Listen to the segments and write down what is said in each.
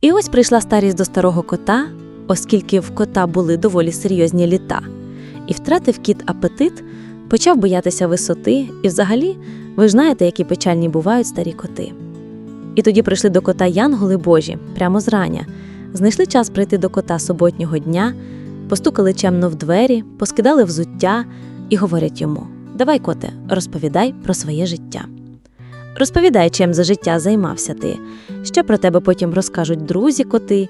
І ось прийшла старість до старого кота, оскільки в кота були доволі серйозні літа, і втратив кіт апетит, почав боятися висоти, і взагалі, ви ж знаєте, які печальні бувають старі коти. І тоді прийшли до кота янголи Божі прямо зрання, знайшли час прийти до кота суботнього дня, постукали чемно в двері, поскидали взуття і говорять йому: Давай, коте, розповідай про своє життя. Розповідай, чим за життя займався ти, що про тебе потім розкажуть друзі коти,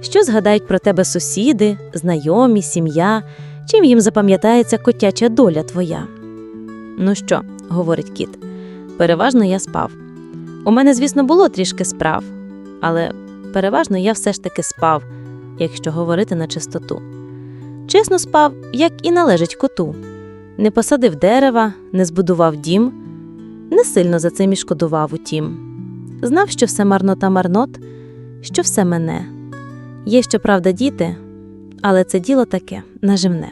що згадають про тебе сусіди, знайомі, сім'я, чим їм запам'ятається котяча доля твоя. Ну що, говорить кіт, переважно я спав. У мене, звісно, було трішки справ, але переважно я все ж таки спав, якщо говорити на чистоту. Чесно спав, як і належить коту. Не посадив дерева, не збудував дім, не сильно за цим і шкодував утім. Знав, що все марнота марнот, що все мене. Є, щоправда, діти, але це діло таке наживне.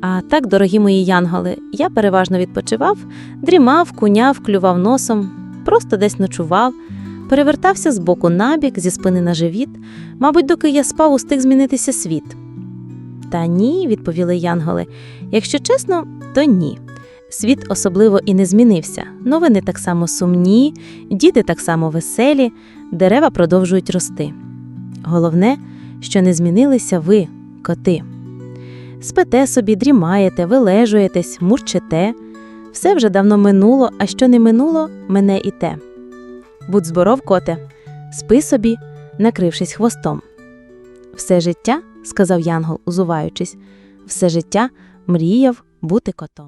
А так, дорогі мої янголи, я переважно відпочивав, дрімав, куняв, клював носом, просто десь ночував, перевертався з боку на бік, зі спини на живіт, мабуть, доки я спав, устиг змінитися світ. Та ні, відповіли янголи. Якщо чесно, то ні. Світ особливо і не змінився. Новини так само сумні, діти так само веселі, дерева продовжують рости. Головне, що не змінилися ви, коти. Спите собі, дрімаєте, вилежуєтесь, мурчите. Все вже давно минуло, а що не минуло, мене і те. Будь здоров, коте, спи собі, накрившись хвостом. Все життя, сказав Янгол, узуваючись, все життя мріяв бути котом.